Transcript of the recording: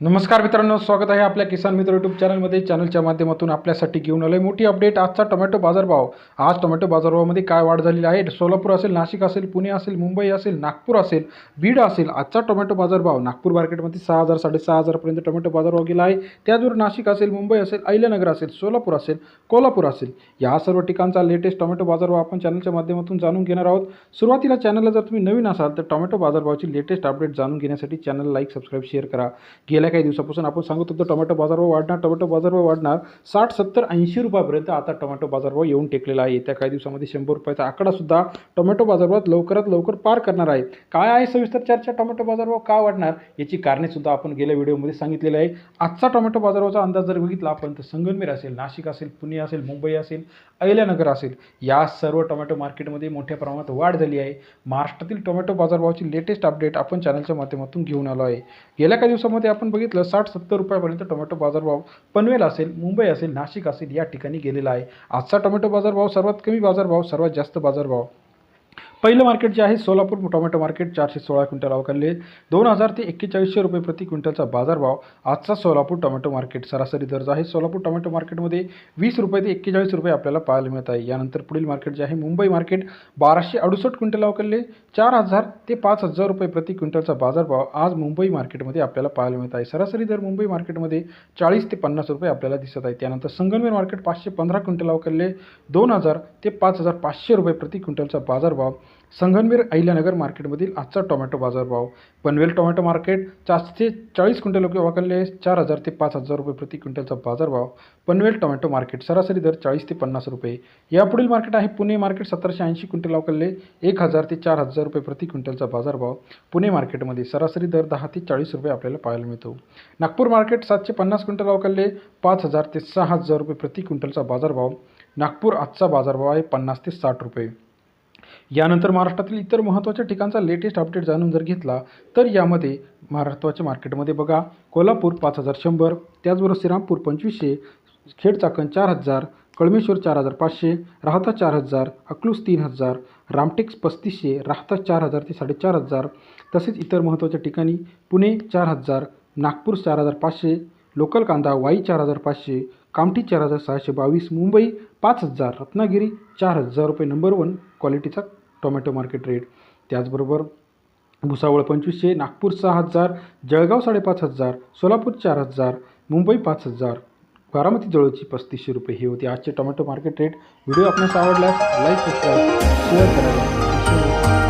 नमस्कार मित्रांनो स्वागत आहे आपल्या किसान मित्र यूट्यूब चॅनलमध्ये चॅनलच्या माध्यमातून आपल्यासाठी घेऊन आलोय मोठी अपडेट आजचा टोमॅटो बाजारभाव आज टोमॅटो बाजारभावामध्ये काय वाढ झालेली आहे? सोलापूर असेल नाशिक असेल पुणे असेल मुंबई असेल नागपूर असेल बीड असेल आजचा टोमॅटो बाजारभाव नागपूर मार्केटमध्ये सहा हजार साडेसहा हजारपर्यंत टोमॅटो बाजारभाव गेला आहे. त्याचबरोबर नाशिक असेल मुंबई असेल अहिल्यानगर असेल सोलापूर असेल कोल्हापूर असेल या सर्व ठिकाणचा लेटेस्ट टोमॅटो बाजारभाव आपण चॅनलच्या माध्यमातून जाणून घेणार आहोत. सुरुवातीला चॅनलला जर तुम्ही नवीन असाल तर टोमॅटो बाजारभावाची लेटेस्ट अपडेट जाणून घेण्यासाठी चॅनल लाईक सबस्क्राईब शेअर करा. गेल्या काही दिवसापासून आपण सांगत होतो टोमॅटो बाजारभाव वाढणार टोमॅटो बाजारभाव वाढणार. साठ सत्तर ऐंशी रुपयापर्यंत आता टोमॅटो बाजारभाव येऊन टेकलेला आहे. येत्या काही दिवसामध्ये शंभर रुपयाचा आकडासुद्धा टोमॅटो बाजारभावात लवकरात लवकर पार करणार आहे. काय आहे सविस्तर चर्चा? टोमॅटो बाजारभाव का वाढणार? याची कारणेसुद्धा आपण गेल्या व्हिडिओमध्ये सांगितलेले आहे. आजचा टोमॅटो बाजारभावाचा अंदाज जर बघितला आपण तर संगमनेर असेल नाशिक असेल पुणे असेल मुंबई असेल अहिल्यानगर असेल. या सर्व टोमॅटो मार्केटमध्ये मोठ्या प्रमाणात वाढ झाली आहे. महाराष्ट्रातील टोमॅटो बाजारभावाची लेटेस्ट अपडेट आपण चॅनलच्या माध्यमातून घेऊन आलो आहे. गेल्या काही दिवसामध्ये आपण बघितलं साठ सत्तर रुपयापर्यंत टोमॅटो बाजारभाव पनवेल असेल मुंबई असेल नाशिक असेल या ठिकाणी गेलेला आहे. आजचा टोमॅटो बाजारभाव सर्वात कमी बाजारभाव सर्वात जास्त बाजारभाव. पहिलं मार्केट जे आहे सोलापूर टोमॅटो मार्केट चारशे सोळा क्विंटल अवकाले दोन हजार ते एक्केचाळीसशे रुपये प्रति क्विंटलचा बाजारभाव आजचा सोलापूर टोमॅटो मार्केट सरासरी दर जो आहे. सोलापूर टोमॅटो मार्केटमध्ये वीस रुपये ते एक्केचाळीस रुपये आपल्याला पाहायला मिळत आहे. यानंतर पुढील मार्केट जे आहे मुंबई मार्केट बाराशे अडुसष्ट क्विंटल अवकाले चार हजार ते पाच हजार रुपये प्रति क्विंटलचा बाजारभाव आज मुंबई मार्केटमध्ये आपल्याला पाहायला मिळत आहे. सरासरी दर मुंबई मार्केटमध्ये चाळीस ते पन्नास रुपये आपल्याला दिसत आहे त्यानंतर संगमनेर मार्केट पाचशे पंधरा क्विंटल अवकाले दोन हजार ते पाच हजार पाचशे रुपये प्रति क्विंटलचा बाजारभाव संगनवीर अहिल्यानगर मार्केटमधील आजचा टोमॅटो बाजारभाव. पनवेल टोमॅटो मार्केट चारशे चाळीस क्विंटल वाकरले चार हजार ते पाच हजार रुपये प्रति क्विंटलचा बाजारभाव. पनवेल टोमॅटो मार्केट सरासरी दर चाळीस ते पन्नास रुपये. यापुढील मार्केट आहे पुणे मार्केट सतराशे ऐंशी क्विंटल वाकरले एक हजार ते चार हजार रुपये प्रति क्विंटलचा बाजारभाव. पुणे मार्केटमध्ये सरासरी दर दहा ते चाळीस रुपये आपल्याला पाहायला मिळतो. नागपूर मार्केट सातशे पन्नास क्विंटल वाकरले पाच हजार ते सहा हजार रुपये प्रति क्विंटलचा बाजारभाव. नागपूर आजचा बाजारभाव आहे पन्नास ते साठ रुपये. यानंतर महाराष्ट्रातील इतर महत्त्वाच्या ठिकाणचा लेटेस्ट अपडेट जाणून जर घेतला तर यामध्ये महाराष्ट्राच्या मार्केटमध्ये बघा कोल्हापूर पाच हजार शंभर त्याचबरोबर श्रीरामपूर पंचवीसशे खेड चाकण चार हजार कळमेश्वर चार हजार पाचशे राहता चार हजार अकलूज तीन हजार रामटेक्स पस्तीसशे राहता चार हजार ते साडेचार हजार तसेच इतर महत्त्वाच्या ठिकाणी पुणे चार हजार नागपूर चार हजार पाचशे लोकल कांदा वाई चार हजार पाचशे कामठी चार हजार सहाशे बावीस मुंबई पाच हजार रत्नागिरी चार हजार रुपये नंबर वन क्वालिटीचा टोमॅटो मार्केट रेट त्याचबरोबर भुसावळ पंचवीसशे नागपूर सहा हजार जळगाव साडेपाच हजार सोलापूर चार हजार मुंबई पाच हजार. बारामती जवळची पस्तीसशे रुपये हे होते आजचे टोमॅटो मार्केट रेट व्हिडिओ आपल्यास आवडल्यास लाईक सबस्क्राईब शेअर करायला